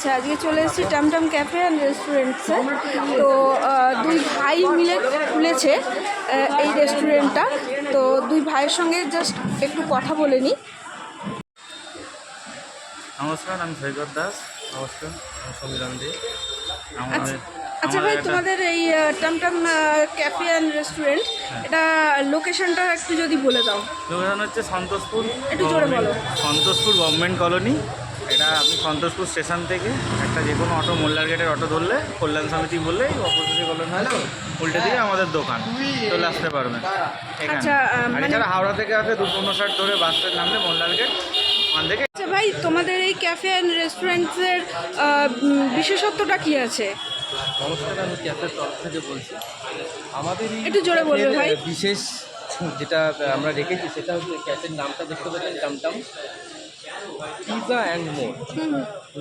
আচ্ছা আজকে চলে এসেছি টামটাম ক্যাফে অ্যান্ড রেস্টুরেন্টসে তো দুই ভাই মিলে খুলেছে এই রেস্টুরেন্টটা তো দুই ভাইয়ের সঙ্গে জাস্ট একটু কথা বলে নিই নমস্কার আমি সৈকত দাস। নমস্কার সমীরণ দে আচ্ছা আচ্ছা ভাই তোমাদের এই টামটাম ক্যাফে অ্যান্ড রেস্টুরেন্ট এটা লোকেশনটা একটু যদি বলে দাও। লোকেশন হচ্ছে সন্তোষপুর একটু জোরে বলো। সন্তোষপুর গভর্নমেন্ট কলোনি এটা আপনি সন্তোষপুর স্টেশন থেকে একটা যে কোনো অটো মোল্লার গেটের অটো ধরলে কল্যাণ সমিতি বললে অপোজিটে কল্যাণ হলে উল্টে দিকে আমাদের দোকান। চলে আসতে পারবেন। আচ্ছা, আর মানে- এছাড়া হাওড়া থেকে আসলে দু পনেরো ষাট ধরে বাস স্ট্যান্ড নামলে মোল্লার গেট। ওখান থেকে আচ্ছা ভাই তোমাদের এই ক্যাফে অ্যান্ড রেস্টুরেন্টসের বিশেষত্বটা কি আছে? নমস্কার আমি ক্যাফের তরফ থেকে বলছি। আমাদের একটু জোরে বলবে ভাই। বিশেষ যেটা আমরা রেখেছি সেটা হচ্ছে ক্যাফের নামটা দেখতে পাচ্ছেন টামটাম পিৎজা অ্যান্ড মোর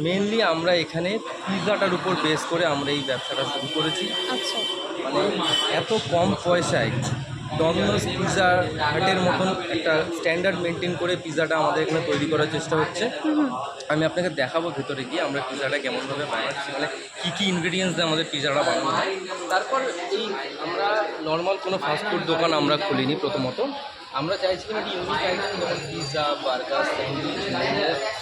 মেনলি আমরা এখানে পিৎজাটার উপর বেস করে আমরা এই ব্যবসাটা শুরু করেছি। আচ্ছা। মানে এত কম পয়সায় ডমিনোস পিৎজা হাটের মতন একটা স্ট্যান্ডার্ড মেনটেন করে পিৎজাটা আমাদের এখানে তৈরি করার চেষ্টা হচ্ছে। আমি আপনাকে দেখাবো ভেতরে গিয়ে আমরা পিৎজাটা কেমনভাবে বানাচ্ছি মানে কী কী ইনগ্রিডিয়েন্টস দিয়ে আমাদের পিৎজাটা বানানো হয়। তারপর এই আমরা নর্মাল কোনো ফাস্টফুড দোকান আমরা খুলিনি প্রথমত। আমরা চাইছিলাম একটি ইউনিক আইটেম বার্গার স্যান্ডউইচ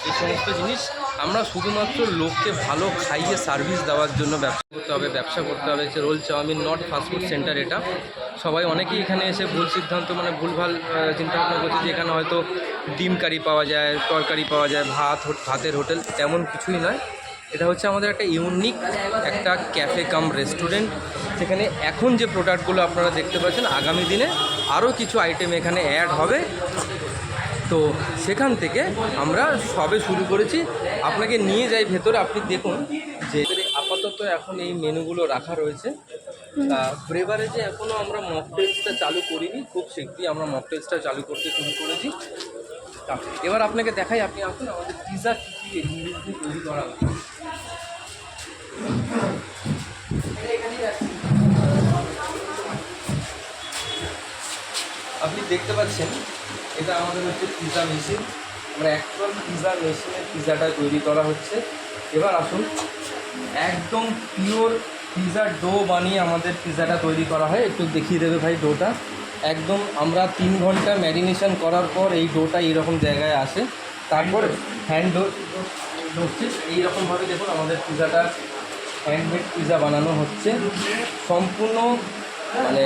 এই সমস্ত জিনিস আমরা শুধুমাত্র লোককে ভালো খাইয়ে সার্ভিস দেওয়ার জন্য ব্যবসা করতে হবে, ব্যবসা করতে হবে, যে roll chowmein not fast food centre এটা। সবাই অনেকেই এখানে এসে ভুল সিদ্ধান্ত মানে ভুলভাল চিন্তাভাবনা করছে যে এখানে হয়তো ডিম কারি পাওয়া যায়, তরকারি পাওয়া যায়, ভাত ভাতের হোটেল, তেমন কিছুই নয়। এটা হচ্ছে আমাদের একটা ইউনিক একটা ক্যাফে কাম রেস্টুরেন্ট সেখানে এখন যে প্রোডাক্টগুলো আপনারা দেখতে পাচ্ছেন, আগামী দিনে আরও কিছু আইটেম এখানে অ্যাড হবে। তো সেখান থেকে আমরা সবে শুরু করেছি। আপনাকে নিয়ে যাই ভেতরে আপনি দেখুন যে আপাতত এখন এই মেনুগুলো রাখা রয়েছে। তা ব্রেভারেজে এখনও আমরা মকটেলসটা চালু করিনি খুব শীঘ্রই আমরা মকটেলসটা চালু করতে শুরু করেছি। এবার আপনাকে দেখাই আপনি আসুন আমাদের পিজা কী কী জিনিস তৈরি করা হচ্ছে আপনি দেখতে পাচ্ছেন এটা আমাদের হচ্ছে পিজা মেশিন আমরা অ্যাকচুয়াল পিজা মেশিনে পিজাটা তৈরি করা হচ্ছে। এবার আসুন একদম পিওর পিজার ডো বানিয়ে আমাদের পিজাটা তৈরি করা হয়। একটু দেখিয়ে দেবে ভাই ডোটা একদম আমরা তিন ঘণ্টা ম্যারিনেশন করার পর এই ডোটা এইরকম জায়গায় আসে। তারপর হ্যান্ড ডো এইরকমভাবে দেখুন আমাদের পিজাটা হ্যান্ডমেড পিজা বানানো হচ্ছে। সম্পূর্ণ মানে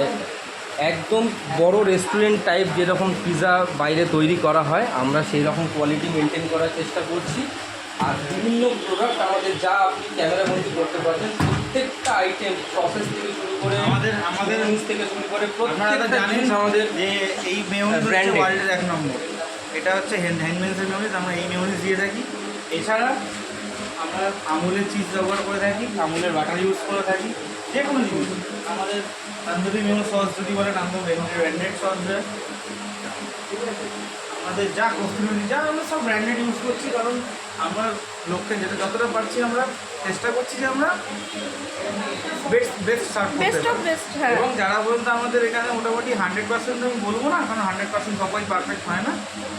একদম বড় রেস্টুরেন্ট টাইপ যেরকম পিৎজা বাইরে তৈরি করা হয় আমরা সেই রকম কোয়ালিটি মেনটেন করার চেষ্টা করছি। আর বিভিন্ন প্রোডাক্ট আমাদের যা আপনি ক্যামেরা বন্দি করতে পারবেন প্রত্যেকটা আইটেম প্রসেস থেকে শুরু করে আমাদের- আমাদের- জিনিস থেকে শুরু করে প্রত্যেকটা জানেন আমাদের যে এই মেয়নিজ। ওয়ার্ল্ডের এক নম্বর এটা হচ্ছে হ্যান্ড হ্যান্ডমেন্সের মেয়নিজ আমরা এই মেয়নিজ দিয়ে থাকি। এছাড়া আমরা আমুলের চিজ ব্যবহার করে থাকি, আমুলের বাটার ইউজ করে থাকি, যে কোনো জিনিস। আমাদের তান্দুরি মেমো সস যদি বলেন আমরা ব্র্যান্ডেড সস দেয় আমাদের যা কস্তুরি যা আমরা সব ব্র্যান্ডেড ইউজ করছি কারণ আমরা লোককে যেটা যতটা পারছি আমরা চেষ্টা করছি যে আমরা best best serve best of best হ্যাঁ। এবং যারা বলতে আমাদের এখানে মোটামুটি হান্ড্রেড পার্সেন্ট আমি বলব না কারণ হান্ড্রেড পার্সেন্ট সবাই পারফেক্ট হয় না।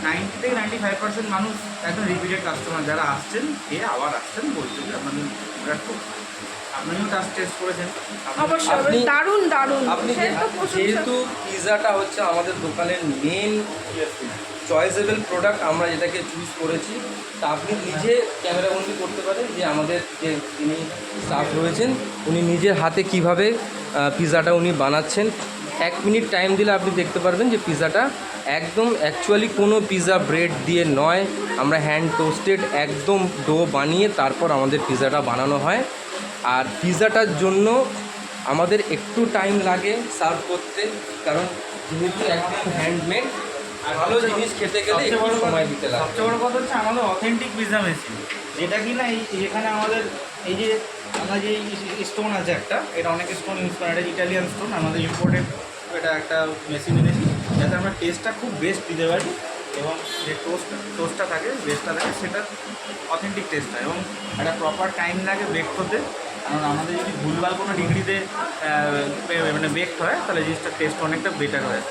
নাইনটি থেকে নাইনটি ফাইভ পার্সেন্ট মানুষ একদম রিপিটেড কাস্টমার যারা আসছেন খেয়ে আবার আসছেন বলছে যে আপনাদের প্রোডাক্ট খুব আপনিও টাস্ট টেস্ট করেছেন। অবশ্যই দারুণ দারুণ। আপনি তো যেহেতু পিৎজাটা হচ্ছে আমাদের দোকানের মেন চয়েসেবল প্রোডাক্ট আমরা যেটাকে চুজ করেছি, তা আপনি নিজে ক্যামেরাবন্দি করতে পারেন যে আমাদের যে যিনি স্টাফ রয়েছেন, উনি নিজের হাতে কীভাবে পিৎজাটা উনি বানাচ্ছেন। এক মিনিট টাইম দিলে আপনি দেখতে পারবেন যে পিৎজাটা একদম অ্যাকচুয়ালি কোনো পিৎজা ব্রেড দিয়ে নয়। আমরা হ্যান্ড টোস্টেড একদম ডো বানিয়ে তারপর আমাদের পিৎজাটা বানানো হয়। আর পিৎজাটার জন্য আমাদের একটু টাইম লাগে সার্ভ করতে, কারণ যেহেতু একদম হ্যান্ডমেড ভালো জিনিস খেতে গেলে একটু সময় দিতে লাগে সবচেয়ে বড় কথা হচ্ছে আমাদের অথেন্টিক পিজা মেশিন যেটা কি না এই এখানে আমাদের এই যে আমরা যে স্টোন আছে একটা এটা অনেক স্টোন ইউজ করে এটা ইটালিয়ান স্টোন আমাদের ইম্পোর্টেড এটা একটা মেশিন এনেছি। যাতে আমরা টেস্টটা খুব বেস্ট দিতে পারি। এবং যে টোস্ট টোস্টটা থাকে বেসটা থাকে সেটা অথেন্টিক টেস্ট হয় এবং একটা প্রপার টাইম লাগে বেক করতে। কারণ আমাদের যদি ভুলভাল কোনো ডিগ্রিতে মানে বেকড হয়, তাহলে জিনিসটার টেস্ট অনেকটা বেটার হয়।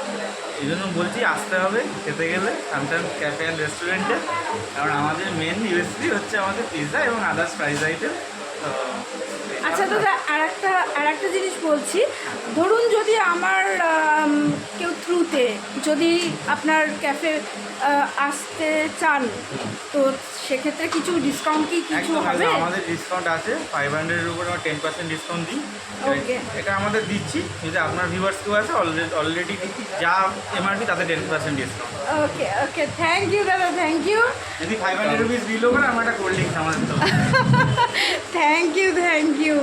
এই জন্য বলছি, আসতে হবে, খেতে গেলে সামটাইম ক্যাফে অ্যান্ড রেস্টুরেন্টে কারণ আমাদের মেন ইউএসপি হচ্ছে আমাদের পিৎজা এবং আদার্স ফ্রাইজ আইটেম আচ্ছা দাদা আর একটা আর একটা জিনিস বলছি। ধরুন যদি আমার কেউ থ্রুতে যদি আপনার ক্যাফে আসতে চান তো সেক্ষেত্রে কিছু ডিসকাউন্ট কি কিছু হবে? আমাদের ডিসকাউন্ট আছে। ফাইভ হান্ড্রেডের উপরে আমরা টেন পার্সেন্ট ডিসকাউন্ট দিই. এটা আমাদের দিচ্ছি। যদি আপনার ভিউয়ার্স কেউ আছে অলরেডি অলরেডি যা এমআরপি তাতে ten percent discount okay okay thank you দাদা থ্যাংক ইউ যদি ফাইভ হান্ড্রেড রুপিস বিল করে আমরা একটা কোল্ড ড্রিঙ্কস আমাদের তো থ্যাংক ইউ থ্যাংক ইউ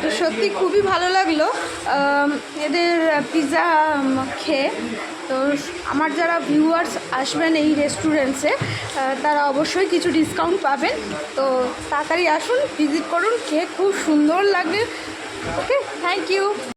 তো সত্যি খুবই ভালো লাগল। এদের পিৎজা খেয়ে। তো আমার যারা ভিউয়ার্স আসবেন এই রেস্টুরেন্টসে তারা অবশ্যই কিছু ডিসকাউন্ট পাবেন। তো তাড়াতাড়ি আসুন ভিজিট করুন, খেয়ে খুব সুন্দর লাগবে। ওকে থ্যাংক ইউ